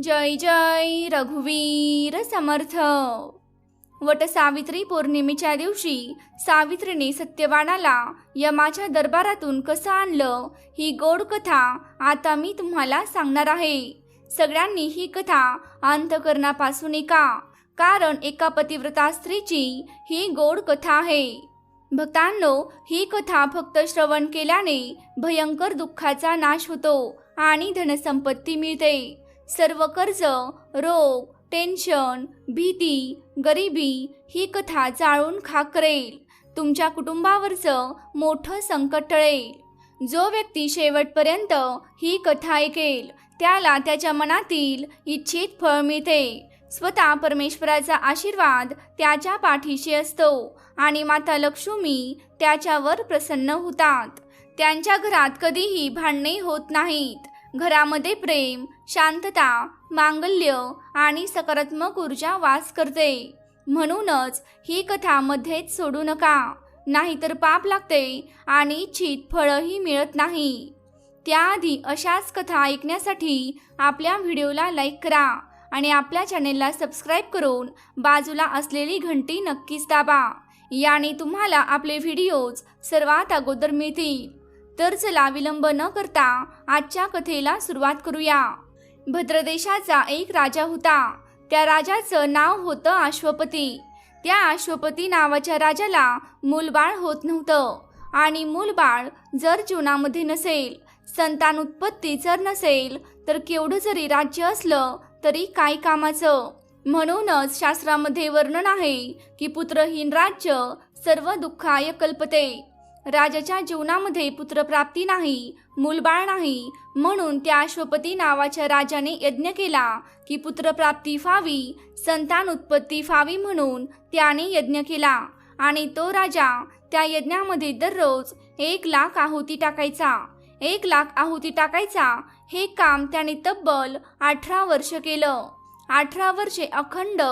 जय जय रघुवीर समर्थ. वट सावित्री पौर्णिमेच्या दिवशी सावित्रीने सत्यवानाला यमाच्या दरबारातून कसं आणलं ही गोड कथा आता मी तुम्हाला सांगणार आहे. सगळ्यांनी ही कथा अंतकरणापासून ऐका कारण एका पतिव्रता स्त्रीची ही गोड कथा आहे. भक्तांनो ही कथा फक्त श्रवण केल्याने भयंकर दुःखाचा नाश होतो आणि धनसंपत्ती मिळते. सर्व कर्ज रोग टेन्शन भीती गरिबी ही कथा जाळून खाक करेल तुमच्या कुटुंबावरचं मोठं संकट टळेल. जो व्यक्ती शेवटपर्यंत ही कथा ऐकेल त्याला त्याच्या मनातील इच्छित फळ मिळते. स्वतः परमेश्वराचा आशीर्वाद त्याच्या पाठीशी असतो आणि माता लक्ष्मी त्याच्यावर प्रसन्न होतात. त्यांच्या घरात कधीही भांडणे होत नाहीत. घरामध्ये प्रेम शांतता मांगल्य आणि सकारात्मक ऊर्जा वास करते. म्हणूनच ही कथा मध्येच सोडू नका. नाहीतर पाप लागते आणि इच्छित फळही मिळत नाही. त्याआधी अशाच कथा ऐकण्यासाठी आपल्या व्हिडिओला लाईक करा आणि आपल्या चॅनेलला सबस्क्राईब करून बाजूला असलेली घंटी नक्कीच दाबा. याने तुम्हाला आपले व्हिडिओज सर्वात अगोदर मिळतील. तर चला विलंब न करता आजच्या कथेला सुरुवात करूया. भद्रदेशाचा एक राजा होता. त्या राजाचं नाव होतं अश्वपती. त्या अश्वपती नावाच्या राजाला मूलबाळ होत नव्हतं. आणि मूलबाळ जर जीवनामध्ये नसेल संतान उत्पत्ती जर नसेल तर केवढं जरी राज्य असलं तरी काय कामाचं? म्हणूनच शास्त्रामध्ये वर्णन आहे की पुत्रहीन राज्य सर्व दुःखाय कल्पते. राजाच्या जीवनामध्ये पुत्रप्राप्ती नाही मूलबाळ नाही म्हणून त्या अश्वपती नावाच्या राजाने यज्ञ केला की पुत्रप्राप्ती फावी संतान उत्पत्ती फावी म्हणून त्याने यज्ञ केला. आणि तो राजा त्या यज्ञामध्ये दररोज एक लाख आहुती टाकायचा. एक लाख आहुती टाकायचा हे काम त्याने तब्बल अठरा वर्ष केलं. अठरा वर्षे अखंड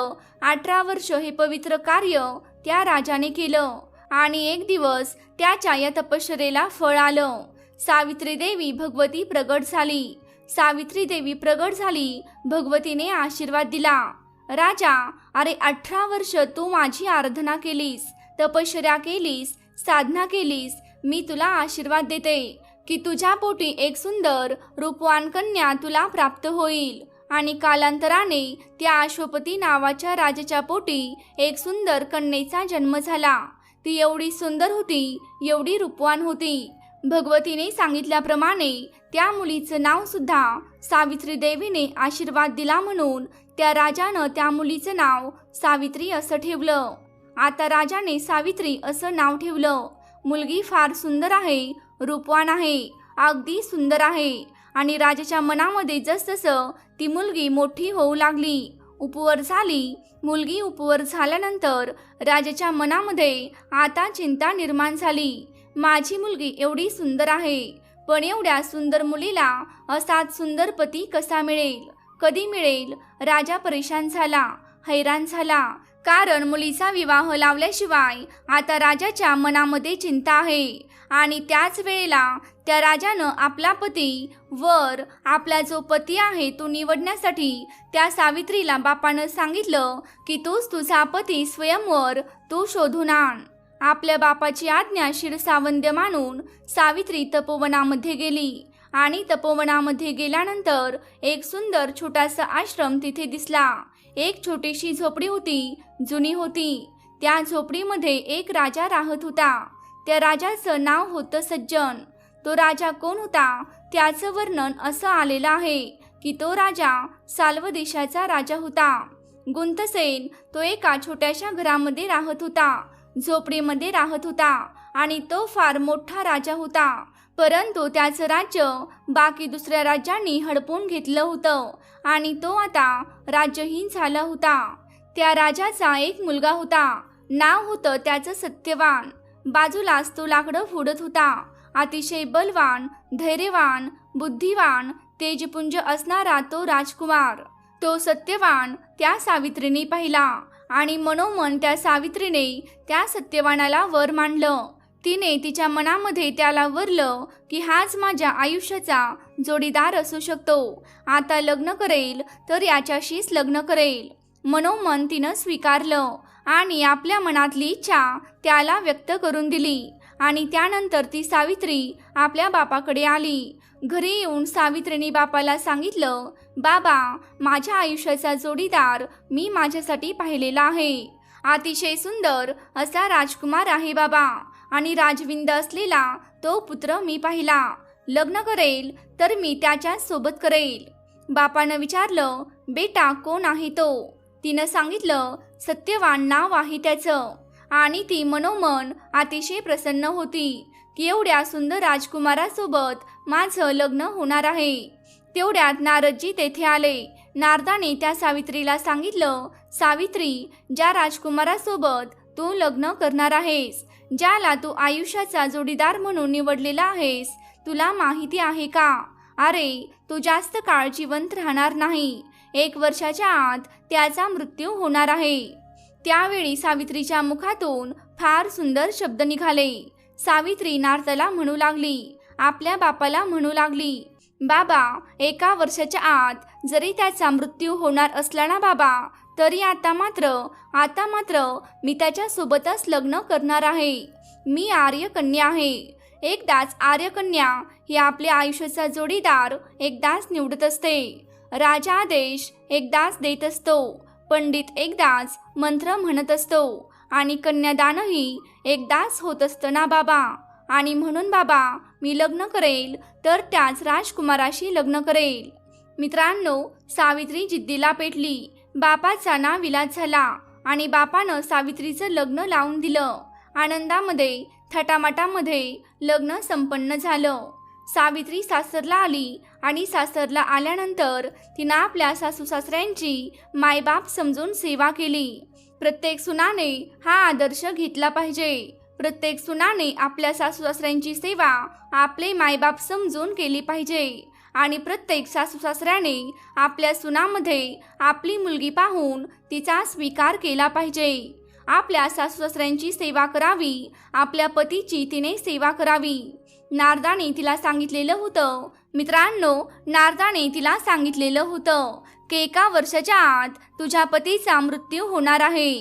अठरा वर्ष हे पवित्र कार्य त्या राजाने केलं. आणि एक दिवस त्याच्या या तपश्चरेला फळ आलं. सावित्री देवी भगवती प्रगट झाली. सावित्री देवी प्रगट झाली भगवतीने आशीर्वाद दिला. राजा अरे अठरा वर्ष तू माझी आराधना केलीस तपश्चर्या केलीस साधना केलीस मी तुला आशीर्वाद देते की तुझ्या पोटी एक सुंदर रूपवान कन्या तुला प्राप्त होईल. आणि कालांतराने त्या अश्वपती नावाच्या राजाच्या पोटी एक सुंदर कन्येचा जन्म झाला. ती एवढी सुंदर होती एवढी रूपवान होती. भगवतीने सांगितल्याप्रमाणे त्या मुलीचं नाव सुद्धा सावित्री देवीने आशीर्वाद दिला म्हणून त्या राजानं त्या मुलीचं नाव सावित्री असं ठेवलं. आता राजाने सावित्री असं नाव ठेवलं. मुलगी फार सुंदर आहे रूपवान आहे अगदी सुंदर आहे. आणि राजाच्या मनामध्ये जसजसं ती मुलगी मोठी होऊ लागली. उपवर झाली. मुलगी उपवर झाल्यानंतर राजाच्या मनामध्ये आता चिंता निर्माण झाली. माझी मुलगी एवढी सुंदर आहे पण एवढ्या सुंदर मुलीला असाच सुंदर पती कसा मिळेल? कधी मिळेल? राजा परेशान झाला हैराण झाला. कारण मुलीचा विवाह लावल्याशिवाय आता राजाच्या मनामध्ये चिंता आहे आणि त्याच वेळेला त्या राजानं आपला पती वर आपला जो पती आहे तो निवडण्यासाठी त्या सावित्रीला बापानं सांगितलं की तूच तुझा पती स्वयंवर तू शोधून आण. आपल्या बापाची आज्ञा शिरसावंद्य मानून सावित्री तपोवनामध्ये गेली आणि तपोवनामध्ये गेल्यानंतर एक सुंदर छोटासा आश्रम तिथे दिसला. एक छोटीशी झोपडी होती जुनी होती. त्या झोपडीमध्ये एक राजा राहत होता. त्या राजाचं नाव होतं सज्जन. तो राजा कोण होता त्याचं वर्णन असं आलेलं आहे की तो राजा साल्व देशाचा राजा होता. गुंतसेन तो एका छोट्याशा घरामध्ये राहत होता झोपडीमध्ये राहत होता आणि तो फार मोठा राजा होता. परंतु त्याचं राज्य बाकी दुसऱ्या राज्यांनी हडपून घेतलं होतं आणि तो आता राज्यहीन झाला होता. त्या राजाचा एक मुलगा होता. नाव होतं त्याचं सत्यवान. बाजूलाच तो लाकडं फोडत होता. अतिशय बलवान धैर्यवान बुद्धिवान तेजपुंज असणारा तो राजकुमार. तो सत्यवान त्या सावित्रीने पाहिला आणि मनोमन त्या सावित्रीने त्या सत्यवानाला वर मांडलं. तिने तिच्या मनामध्ये त्याला वरलं की हाच माझ्या आयुष्याचा जोडीदार असू शकतो. आता लग्न करेल तर याच्याशीच लग्न करेल. मनोमन तिनं स्वीकारलं आणि आपल्या मनातली इच्छा त्याला व्यक्त करून दिली. आणि त्यानंतर ती सावित्री आपल्या बापाकडे आली. घरी येऊन सावित्रीने बापाला सांगितलं बाबा माझ्या आयुष्याचा जोडीदार मी माझ्यासाठी पाहिलेला आहे. अतिशय सुंदर असा राजकुमार आहे बाबा आणि राजविंद असलेला तो पुत्र मी पाहिला. लग्न करेल तर मी त्याच्या सोबत करेल. बापानं विचारलं बेटा कोण आहे तो? तिनं सांगितलं सत्यवान नाव आहे त्याचं. आणि ती मनोमन अतिशय प्रसन्न होती. की एवढ्या सुंदर राजकुमारासोबत माझं लग्न होणार आहे. तेवढ्यात नारदजी तेथे आले. नारदाने त्या सावित्रीला सांगितलं सावित्री ज्या राजकुमारासोबत तू लग्न करणार आहेस ज्याला तू आयुष्याचा जोडीदार म्हणून निवडलेला आहेस तुला माहिती आहे का? अरे तू जास्त काळ जिवंत राहणार नाही. एक वर्षाच्या आत त्याचा मृत्यू होणार आहे. त्यावेळी सावित्रीच्या मुखातून फार सुंदर शब्द निघाले. सावित्री नारदाला म्हणू लागली. आपल्या बापाला म्हणू लागली. बाबा एका वर्षाच्या आत जरी त्याचा मृत्यू होणार असला ना बाबा तरी आता मात्र आता मात्र मी त्याच्या सोबतच लग्न करणार आहे. मी आर्यकन्या आहे. एकदाच आर्यकन्या ही आपल्या आयुष्याचा जोडीदार एकदाच निवडत असते. राजा आदेश एकदाच देत असतो. पंडित एकदाच मंत्र म्हणत असतो. आणि कन्यादानही एकदाच होत असतं ना बाबा. आणि म्हणून बाबा मी लग्न करेल तर त्याच राजकुमाराशी लग्न करेल. मित्रांनो सावित्री जिद्दीला पेटली. बापाचा ना विलाज झाला. आणि बापानं सावित्रीचं लग्न लावून दिलं. आनंदामध्ये थटामाटामध्ये लग्न संपन्न झालं. सावित्री सासरला आली आणि सासरला आल्यानंतर तिनं आपल्या सासू सासऱ्यांची मायबाप समजून सेवा केली. प्रत्येक सुनाने हा आदर्श घेतला पाहिजे. प्रत्येक सुनाने आपल्या सासू सासऱ्यांची सेवा आपले मायबाप समजून केली पाहिजे. आणि प्रत्येक सासू सासऱ्याने आपल्या सुनामध्ये आपली मुलगी पाहून तिचा स्वीकार केला पाहिजे. आपल्या सासू सासऱ्यांची सेवा करावी आपल्या पतीची तिने सेवा करावी. नारदाने तिला सांगितलेलं होतं. मित्रांनो नारदाने तिला सांगितलेलं होतं की एका वर्षाच्या आत तुझ्या पतीचा मृत्यू होणार आहे.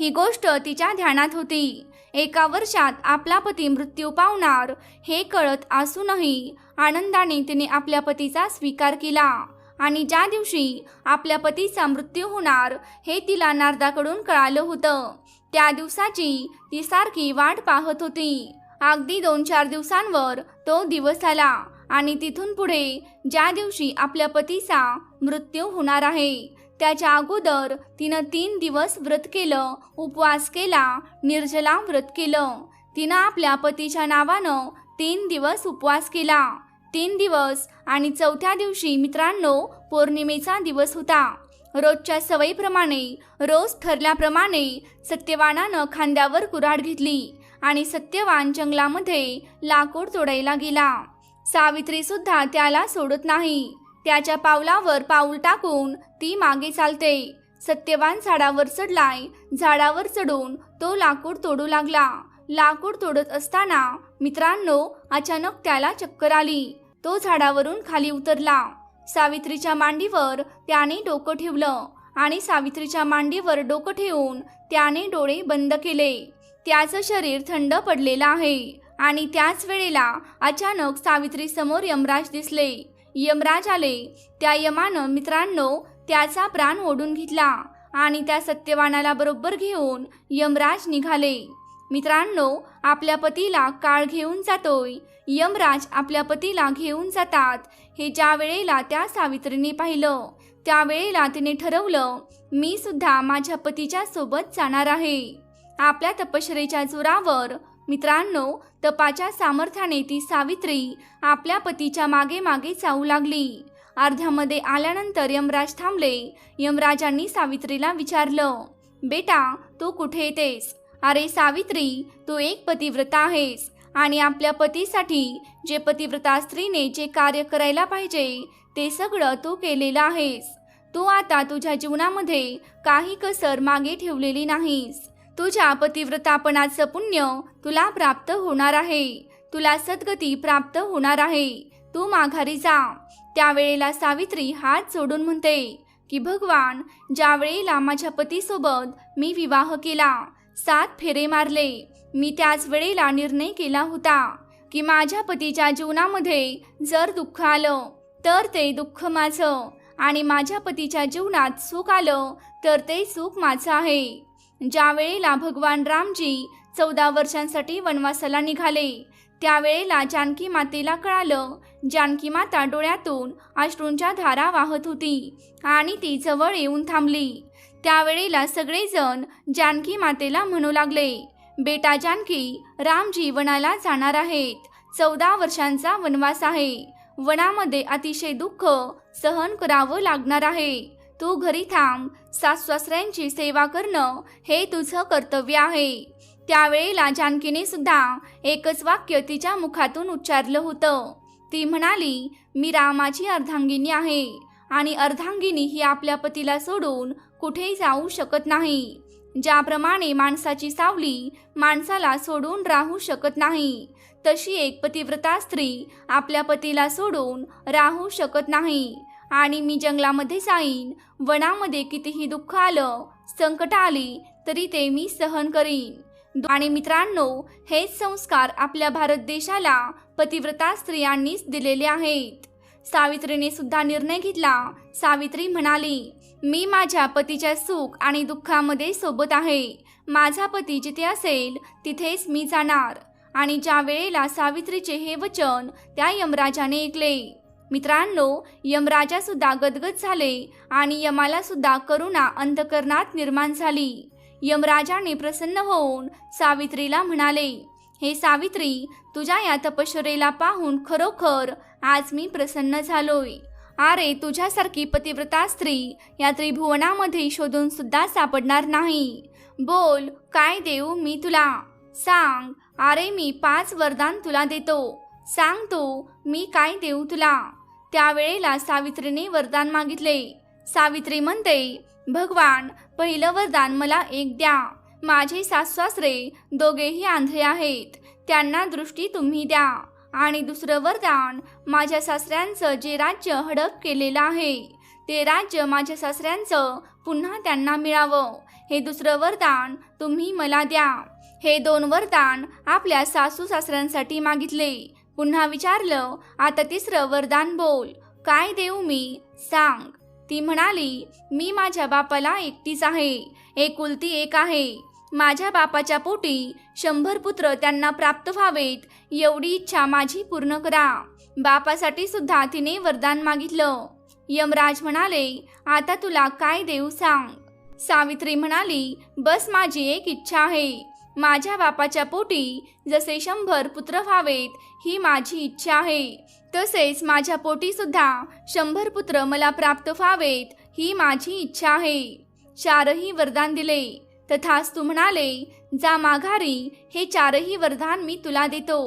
ही गोष्ट तिच्या ध्यानात होती. एका वर्षात आपला पती मृत्यू पावणार हे कळत असूनही आनंदाने तिने आपल्या पतीचा स्वीकार केला आणि ज्या दिवशी आपल्या पतीचा मृत्यू होणार हे तिला नारदाकडून कळालं होतं. त्या दिवसाची ती सारखी वाट पाहत होती. अगदी दोन चार दिवसांवर तो दिवस आला आणि तिथून पुढे ज्या दिवशी आपल्या पतीचा मृत्यू होणार आहे त्याच्या अगोदर तिनं तीन दिवस व्रत केलं उपवास केला निर्जला व्रत केलं. तिनं आपल्या पतीच्या नावानं तीन दिवस उपवास केला. तीन दिवस आणि चौथ्या दिवशी मित्रांनो पौर्णिमेचा दिवस होता. रोजच्या सवयीप्रमाणे रोज ठरल्याप्रमाणे सत्यवानानं खांद्यावर कुऱ्हाड घेतली. आणि सत्यवान जंगलामध्ये लाकूड तोडायला गेला. सावित्री सुद्धा त्याला सोडत नाही. त्याच्या पावलावर पाऊल टाकून ती मागे चालते. सत्यवान झाडावर चढलाय. झाडावर चढून तो लाकूड तोडू लागला. लाकूड तोडत असताना मित्रांनो अचानक त्याला चक्कर आली. तो झाडावरून खाली उतरला. सावित्रीच्या मांडीवर त्याने डोकं ठेवलं आणि सावित्रीच्या मांडीवर डोकं ठेवून त्याने डोळे बंद केले. त्याचं शरीर थंड पडलेलं आहे. आणि त्याच वेळेला अचानक सावित्री समोर यमराज दिसले. यमराज आले. त्या यमानं मित्रांनो त्याचा प्राण ओढून घेतला आणि त्या सत्यवानाला बरोबर घेऊन यमराज निघाले. मित्रांनो आपल्या पतीला काळ घेऊन जातोय. यमराज आपल्या पतीला घेऊन जातात. हे ज्या वेळेला त्या सावित्रीने पाहिलं त्यावेळेला तिने ठरवलं मी सुद्धा माझ्या पतीच्या सोबत जाणार आहे. आपल्या तपश्चरेच्या जोरावर. मित्रांनो तपाच्या सामर्थ्याने ती सावित्री आपल्या पतीच्या मागे मागे जाऊ लागली. अर्ध्यामध्ये आल्यानंतर यमराज थांबले. यमराजांनी सावित्रीला विचारलं बेटा तू कुठे येतेस? अरे सावित्री तू एक पतिव्रता आहेस आणि आपल्या पतीसाठी जे पतिव्रता स्त्रीने जे कार्य करायला पाहिजे ते सगळं तू केलेलं आहेस. तू आता तुझ्या जीवनामध्ये काही कसर मागे ठेवलेली नाहीस. तुझ्या पतिव्रतापणाचं पुण्य तुला प्राप्त होणार आहे. तुला सद्गती प्राप्त होणार आहे. तू माघारी जा. त्यावेळेला सावित्री हात जोडून म्हणते की भगवान ज्यावेळेला माझ्या पतीसोबत मी विवाह केला सात फेरे मारले. मी त्याच वेळेला निर्णय केला होता की माझ्या पतीच्या जीवनामध्ये जर दुःख आलं तर ते दुःख माझं. आणि माझ्या पतीच्या जीवनात सुख आलं तर ते सुख माझं आहे. ज्यावेळेला भगवान रामजी चौदा वर्षांसाठी वनवासाला निघाले त्यावेळेला जानकी मातेला कळालं जानकी माता डोळ्यातून अश्रूंच्या धारा वाहत होती आणि ती जवळ येऊन थांबली. त्यावेळेला सगळेजण जानकी मातेला म्हणू लागले बेटा जानकी रामजी वनाला जाणार आहेत. चौदा वर्षांचा वनवास आहे. वनामध्ये अतिशय दुःख सहन करावं लागणार आहे. तू घरी थांब. सासऱ्यांची सेवा करणं हे तुझं कर्तव्य आहे. त्यावेळेला जानकीने सुद्धा एकच वाक्य तिच्या मुखातून उच्चारलं होतं. ती म्हणाली मी रामाची अर्धांगिनी आहे आणि अर्धांगिनी ही आपल्या पतीला सोडून कुठेही जाऊ शकत नाही. ज्याप्रमाणे माणसाची सावली माणसाला सोडून राहू शकत नाही तशी एक पतिव्रता स्त्री आपल्या पतीला सोडून राहू शकत नाही. आणि मी जंगलामध्ये जाईन. वनामध्ये कितीही दुःख आलं संकट आली तरी ते मी सहन करीन. आणि मित्रांनो हेच संस्कार आपल्या भारत देशाला पतिव्रता स्त्रियांनीच दिलेले आहेत. सावित्रीने सुद्धा निर्णय घेतला. सावित्री म्हणाली मी माझ्या पतीच्या सुख आणि दुःखामध्ये सोबत आहे. माझा पती जिथे असेल तिथेच मी जाणार. आणि ज्या वेळेला सावित्रीचे हे वचन त्या यमराजाने ऐकले मित्रांनो यमराजा सुद्धा गदगद झाले आणि यमाला सुद्धा करुणा अंधकरणात निर्माण झाली. यमराजाने प्रसन्न होऊन सावित्रीला म्हणाले हे सावित्री तुझ्या या तपश्चरेला पाहून खरोखर आज मी प्रसन्न झालोय. अरे तुझ्यासारखी पतिव्रता स्त्री या त्रिभुवनामध्ये शोधून सुद्धा सापडणार नाही. बोल काय देऊ मी तुला? सांग अरे मी पाच वरदान तुला देतो. सांग तू मी काय देऊ तुला? त्यावेळेला सावित्रीने वरदान मागितले. सावित्री म्हणते भगवान पहिलं वरदान मला एक द्या. माझे सासरे दोघेही आंधळे आहेत. त्यांना दृष्टी तुम्ही द्या. आणि दुसरं वरदान माझ्या सासऱ्यांचं जे राज्य हडप केलेलं आहे ते राज्य माझ्या सासऱ्यांचं पुन्हा त्यांना मिळावं. हे दुसरं वरदान तुम्ही मला द्या. हे दोन वरदान आपल्या सासू सासऱ्यांसाठी मागितले. पुन्हा विचारलं आता तिसरं वरदान बोल. काय देऊ मी? सांग. ती म्हणाली मी माझ्या बापाला एकटीच आहे. एकुलती एक आहे. माझ्या बापाच्या पोटी शंभर पुत्र त्यांना प्राप्त व्हावेत. एवढी इच्छा माझी पूर्ण करा. बापासाठी सुद्धा तिने वरदान मागितलं. यमराज म्हणाले आता तुला काय देऊ सांग. सावित्री म्हणाली बस माझी एक इच्छा आहे. माझ्या बापाच्या पोटी जसे शंभर पुत्र व्हावेत ही माझी इच्छा आहे. तसेच माझ्या पोटीसुद्धा शंभर पुत्र मला प्राप्त व्हावेत ही माझी इच्छा आहे. चारही वरदान दिले. तथाच तू म्हणाले जा माघारी हे चारही वरदान मी तुला देतो.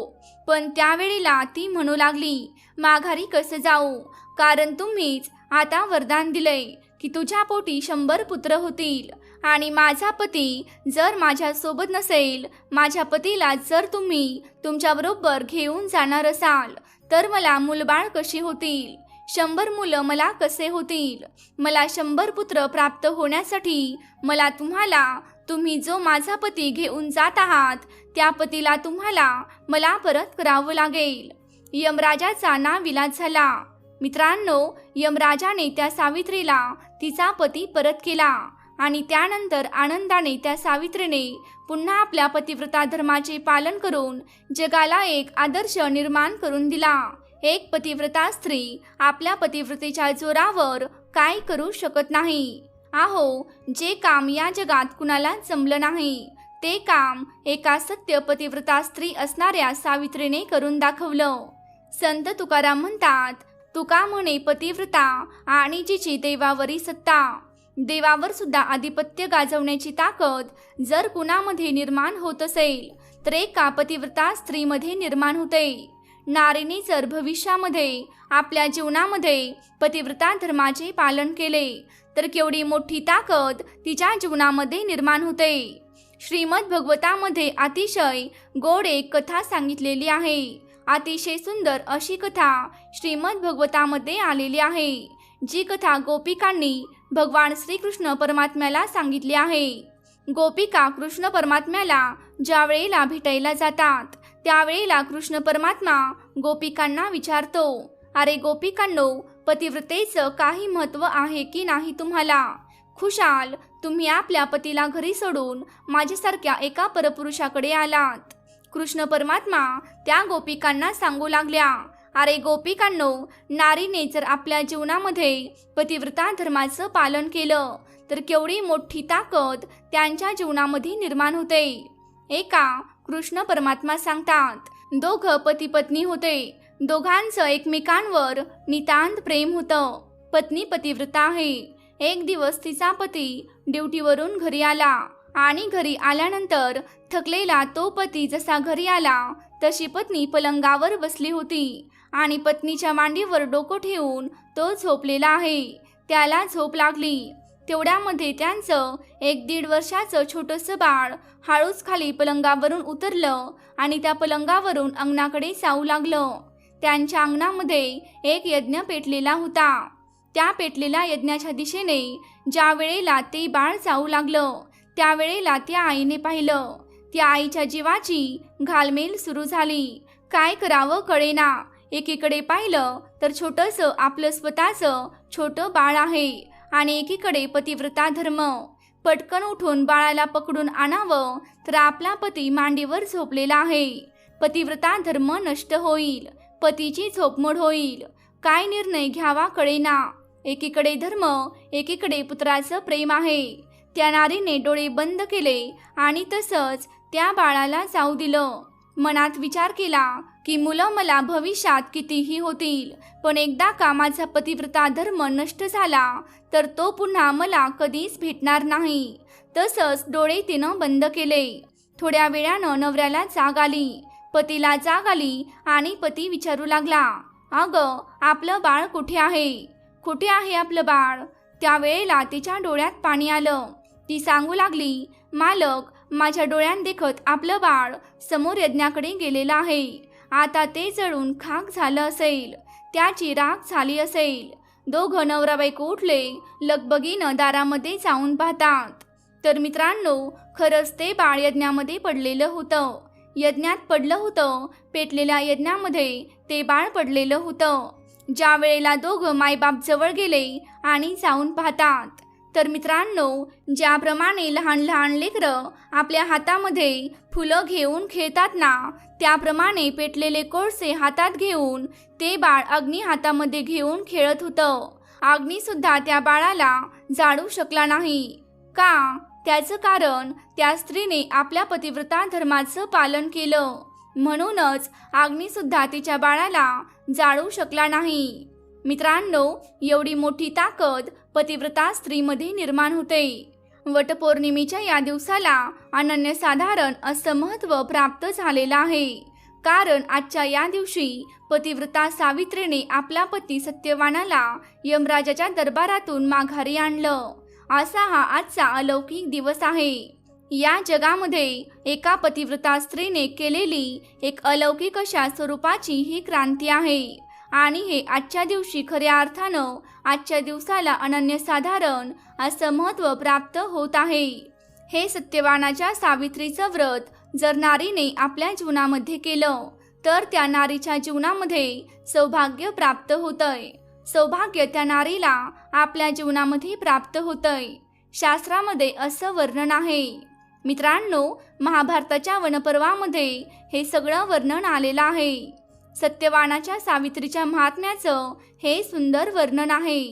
पण त्यावेळेला ती म्हणू लागली माघारी कसं जाऊ? कारण तुम्हीच आता वरदान दिले की तुझ्या पोटी शंभर पुत्र होतील. आणि माझा पती जर माझ्यासोबत नसेल माझ्या पतीला जर तुम्ही तुमच्याबरोबर घेऊन जाणार असाल तर मला मुलबाळ कशी होतील? शंभर मुलं मला कसे होतील? मला शंभर पुत्र प्राप्त होण्यासाठी मला तुम्हाला तुम्ही जो माझा पती घेऊन जात आहात त्या पतीला तुम्हाला मला परत करावं लागेल. यमराजाचा नाविलाज झाला. मित्रांनो यमराजाने त्या सावित्रीला तिचा पती परत केला. आणि त्यानंतर आनंदाने त्या सावित्रीने पुन्हा आपल्या पतिव्रता धर्माचे पालन करून जगाला एक आदर्श निर्माण करून दिला. एक पतिव्रता स्त्री आपल्या पतिव्रतेच्या जोरावर काय करू शकत नाही. आहो जे काम या जगात कुणाला जमलं नाही ते काम एका सत्य पतिव्रता स्त्री असणाऱ्या सावित्रीने करून दाखवलं. संत तुकाराम म्हणतात तुका म्हणे पतिव्रता आणि जिची देवावरी सत्ता. देवावर सुद्धा आधिपत्य गाजवण्याची ताकद जर कुणामध्ये निर्माण होत असेल तर एका पतिव्रता स्त्रीमध्ये निर्माण होते. नारीने जर भविष्यामध्ये आपल्या जीवनामध्ये पतिव्रता धर्माचे पालन केले तर केवढी मोठी ताकद तिच्या जीवनामध्ये निर्माण होते. श्रीमद भगवतामध्ये अतिशय गोड एक कथा सांगितलेली आहे. अतिशय सुंदर अशी कथा श्रीमद भगवतामध्ये आलेली आहे. जी कथा गोपिकांनी भगवान श्रीकृष्ण परमात्म्याला सांगितली आहे. गोपिका कृष्ण परमात्म्याला ज्या वेळेला भेटायला जातात त्यावेळेला कृष्ण परमात्मा गोपिकांना विचारतो अरे गोपिकांनो पतिव्रतेचं काही महत्त्व आहे की नाही तुम्हाला? खुशाल तुम्ही आपल्या पतीला घरी सोडून माझ्यासारख्या एका परपुरुषाकडे आलात. कृष्ण परमात्मा त्या गोपिकांना सांगू लागल्या. अरे गोपिकांनो नारीने जर आपल्या जीवनामध्ये पतिव्रता धर्माचं पालन केलं तर केवढी मोठी ताकद त्यांच्या जीवनामध्ये निर्माण होते. एका कृष्ण परमात्मा सांगतात दोघं पती पत्नी होते. दोघांचं एकमेकांवर नितांत प्रेम होतं. पत्नी पतिव्रता आहे. एक दिवस तिचा पती ड्युटीवरून घरी आला आणि घरी आल्यानंतर थकलेला तो पती जसा घरी आला तशी पत्नी पलंगावर बसली होती. आणि पत्नीच्या मांडीवर डोकं ठेवून तो झोपलेला आहे. त्याला झोप लागली. तेवढ्यामध्ये त्यांचं एक दीड वर्षाचं छोटंसं बाळ हळूच खाली पलंगावरून उतरलं आणि त्या पलंगावरून अंगणाकडे जाऊ लागलं. त्यांच्या अंगणामध्ये एक यज्ञ पेटलेला होता. त्या पेटलेल्या यज्ञाच्या दिशेने ज्या वेळेला ते बाळ जाऊ लागलं त्यावेळेला त्या आईने पाहिलं. त्या आईच्या जीवाची घालमेल सुरू झाली. काय करावं कळेना. एकीकडे पाहिलं तर छोटंसं आपलं स्वतःचं छोटं बाळ आहे आणि एकीकडे पतिव्रता धर्म. पटकन उठून बाळाला पकडून आणावं तर आपला पती मांडीवर झोपलेला आहे. पतिव्रता धर्म नष्ट होईल. पतीची झोपमोड होईल. काय निर्णय घ्यावा कळेना. एकीकडे धर्म एकीकडे पुत्राचं प्रेम आहे. त्या नारीने डोळे बंद केले आणि तसंच त्या बाळाला जाऊ दिलं. मनात विचार केला की मुलं मला भविष्यात कितीही होतील पण एकदा का माझा पतिव्रता धर्म नष्ट झाला तर तो पुन्हा मला कधीच भेटणार नाही. तसंच डोळे तिनं बंद केले. थोड्या वेळानं नवऱ्याला जाग आली. पतीला जाग आली आणि पती विचारू लागला अगं आपलं बाळ कुठे आहे? कुठे आहे आपलं बाळ? त्यावेळेला तिच्या डोळ्यात पाणी आलं. ती सांगू लागली मालक माझ्या डोळ्यांदेखत आपलं बाळ समोर यज्ञाकडे गेलेलं आहे. आता ते जळून खाक झालं असेल. त्याची राख झाली असेल. दोघं नवरा उठले लगबगीनं दारामध्ये जाऊन पाहतात. तर मित्रांनो खरंच ते बाळ यज्ञामध्ये पडलेलं होतं. यज्ञात पडलं होतं. पेटलेल्या यज्ञामध्ये ते बाळ पडलेलं होतं. ज्या वेळेला दोघं मायबाप जवळ गेले आणि जाऊन पाहतात तर मित्रांनो ज्याप्रमाणे लहान लहान लेकरं आपल्या हातामध्ये फुलं घेऊन खेळतात ना त्याप्रमाणे पेटलेले कोळसे हातात घेऊन ते बाळ अग्नी हातामध्ये घेऊन खेळत होतं. अग्नीसुद्धा त्या बाळाला जाळू शकला नाही. का? त्याचं कारण त्या स्त्रीने आपल्या पतिव्रता धर्माचं पालन केलं. म्हणूनच अग्नीसुद्धा तिच्या बाळाला जाळू शकला नाही. मित्रांनो एवढी मोठी ताकद पतिव्रता स्त्रीमध्ये निर्माण होते. वटपौर्णिमेच्या या दिवसाला अनन्यसाधारण असं महत्त्व प्राप्त झालेलं आहे. कारण आजच्या या दिवशी पतिव्रता सावित्रीने आपला पती सत्यवानाला यमराजाच्या दरबारातून माघारी आणलं. असा हा आजचा अलौकिक दिवस आहे. या जगामध्ये एका पतिव्रता स्त्रीने केलेली एक अलौकिक अशा स्वरूपाची ही क्रांती आहे. आणि हे आजच्या दिवशी खऱ्या अर्थानं आजच्या दिवसाला अनन्यसाधारण असं महत्त्व प्राप्त होत आहे. हे सत्यवानाच्या सावित्रीचं व्रत जर नारीने आपल्या जीवनामध्ये केलं तर त्या नारीच्या जीवनामध्ये सौभाग्य प्राप्त होतंय. सौभाग्य त्या नारीला आपल्या जीवनामध्ये प्राप्त होतंय. शास्त्रामध्ये असं वर्णन आहे. मित्रांनो महाभारताच्या वनपर्वामध्ये हे सगळं वर्णन आलेलं आहे. सत्यवानाच्या सावित्रीच्या महात्म्याचं हे सुंदर वर्णन आहे.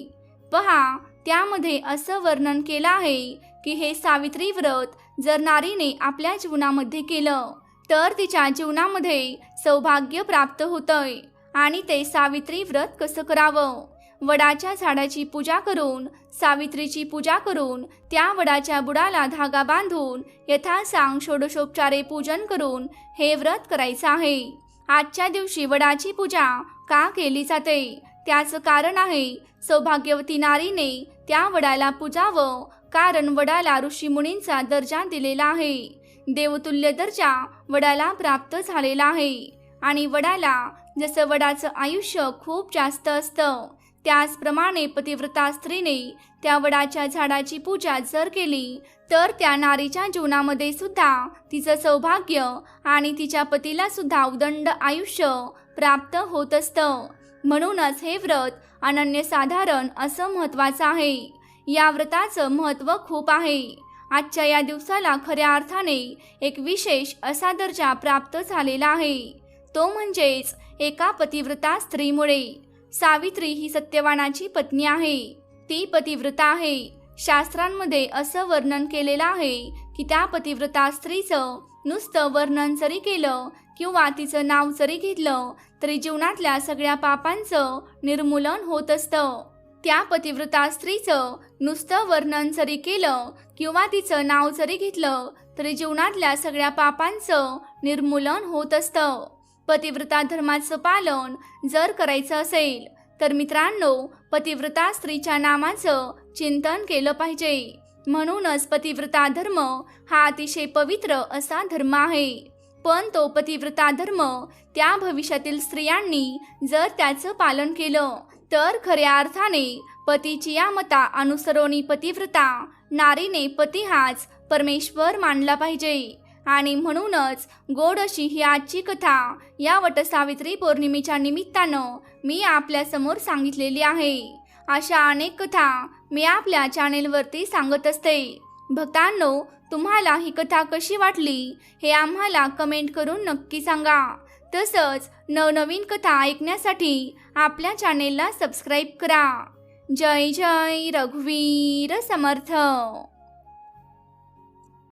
पहा त्यामध्ये असं वर्णन केलं आहे की हे सावित्री व्रत जर नारीने आपल्या जीवनामध्ये केलं तर तिच्या जीवनामध्ये सौभाग्य प्राप्त होतंय आणि ते सावित्री व्रत कसं करावं? वडाच्या झाडाची पूजा करून सावित्रीची पूजा करून त्या वडाच्या बुडाला धागा बांधून यथासांग षोडशोपचारे पूजन करून हे व्रत करायचं आहे. आजच्या दिवशी वडाची पूजा का केली जाते? त्याचं कारण आहे सौभाग्यवती नारीने त्या वडाला पूजावं. कारण वडाला ऋषीमुनींचा दर्जा दिलेला आहे. देवतुल्य दर्जा वडाला प्राप्त झालेला आहे. आणि वडाला जसं वडाचं आयुष्य खूप जास्त असतं त्याचप्रमाणे पतिव्रता स्त्रीने त्या वडाच्या झाडाची पूजा जर केली तर त्या नारीच्या जीवनामध्ये सुद्धा तिचं सौभाग्य आणि तिच्या पतीला सुद्धा उदंड आयुष्य प्राप्त होत असतं. म्हणूनच हे व्रत अनन्यसाधारण असं महत्त्वाचं आहे. या व्रताचं महत्त्व खूप आहे. आजच्या या दिवसाला खऱ्या अर्थाने एक विशेष असा दर्जा प्राप्त झालेला आहे. तो म्हणजेच एका पतिव्रता स्त्रीमुळे. सावित्री ही सत्यवानाची पत्नी आहे. ती पतिव्रता आहे. शास्त्रांमध्ये असं वर्णन केलेलं आहे की त्या पतिव्रता स्त्रीचं नुसतं वर्णन जरी केलं किंवा तिचं नाव जरी घेतलं तरी जीवनातल्या सगळ्या पापांचं निर्मूलन होत असतं. त्या पतिव्रता स्त्रीचं नुसतं वर्णन जरी केलं किंवा तिचं नाव जरी घेतलं तरी जीवनातल्या सगळ्या पापांचं निर्मूलन होत असतं. पतिव्रता धर्माचं पालन जर करायचं असेल तर मित्रांनो पतिव्रता स्त्रीच्या नामाचं चिंतन केलं पाहिजे. म्हणूनच पतिव्रता धर्म हा अतिशय पवित्र असा धर्म आहे. पण तो पतिव्रता धर्म त्या भविष्यातील स्त्रियांनी जर त्याचं पालन केलं तर खऱ्या अर्थाने पतीची या मता अनुसरोनी पतिव्रता नारीने पती हाच परमेश्वर मानला पाहिजे. आणि म्हणूनच गोड अशी ही आजची कथा या वटसावित्री पौर्णिमेच्या निमित्तानं मी आपल्यासमोर सांगितलेली आहे. अशा अनेक कथा मी आपल्या चॅनेलवरती सांगत असते. भक्तांनो तुम्हाला ही कथा कशी वाटली हे आम्हाला कमेंट करून नक्की सांगा. तसंच नवनवीन कथा ऐकण्यासाठी आपल्या चॅनेलला सबस्क्राईब करा. जय जय रघुवीर समर्थ.